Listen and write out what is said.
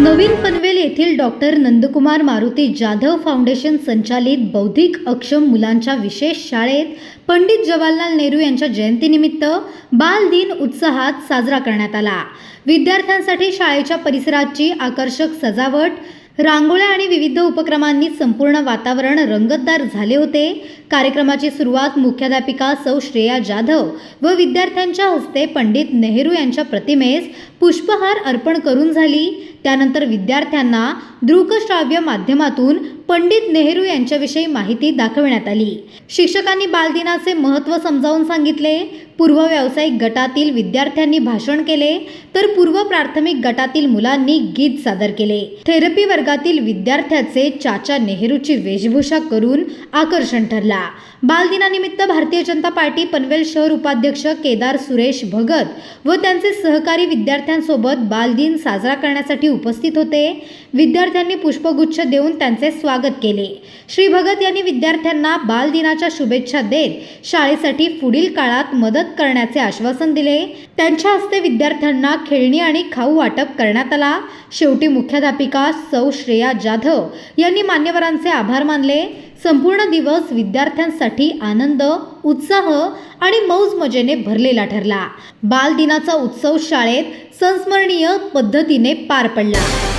नवीन पनवेल येथील doctor Nandkumar Maruti Jadhav foundation संचालित बौद्धिक अक्षम मुलांच्या विशेष शाळेत पंडित जवाहरलाल नेहरू यांच्या जयंतीनिमित्त बाल दिन उत्साहात साजरा करण्यात आला. विद्यार्थ्यांसाठी शाळेच्या परिसराची आकर्षक सजावट रांगोळ्या आणि विविध उपक्रमांनी संपूर्ण वातावरण रंगतदार झाले होते. कार्यक्रमाची सुरुवात मुख्याध्यापिका सौ श्रेया जाधव व विद्यार्थ्यांच्या हस्ते पंडित नेहरू यांच्या प्रतिमेस पुष्पहार अर्पण करून झाली. त्यानंतर विद्यार्थ्यांना दृकश्राव्य माध्यमातून पंडित नेहरू यांच्याविषयी माहिती दाखविण्यात आली. शिक्षकांनी बालदिनाचे महत्त्व समजावून सांगितले. पूर्व व्यावसायिक गटातील विद्यार्थ्यांनी भाषण केले तर पूर्व प्राथमिक गटातील मुलांनी गीत सादर केले. थेरपी वर्गातील विद्यार्थ्याचे चाचा नेहरूची वेशभूषा करून आकर्षण ठरला. बालदिनानिमित्त भारतीय जनता पार्टी पनवेल शहर उपाध्यक्ष केदार सुरेश भगत व त्यांचे सहकारी विद्यार्थ्यांसोबत बालदिन साजरा करण्यासाठी उपस्थित होते. विद्यार्थ्यांनी पुष्पगुच्छ देऊन त्यांचे स्वागत केले. श्री भगत यांनी विद्यार्थ्यांना बालदिनाच्या शुभेच्छा देत शाळेसाठी पुढील काळात मदत करण्याचे आश्वासन दिले. त्यांच्या हस्ते विद्यार्थ्यांना खेळणी आणि खाऊ वाटप करण्यात आला. शेवटी मुख्याध्यापिका सौ श्रेया जाधव यांनी मान्यवरांचे आभार मानले. संपूर्ण दिवस विद्यार्थ्यांसाठी आनंद उत्साह आणि मौज मजेने भरलेला ठरला. बालदिनाचा उत्सव शाळेत संस्मरणीय पद्धतीने पार पडला.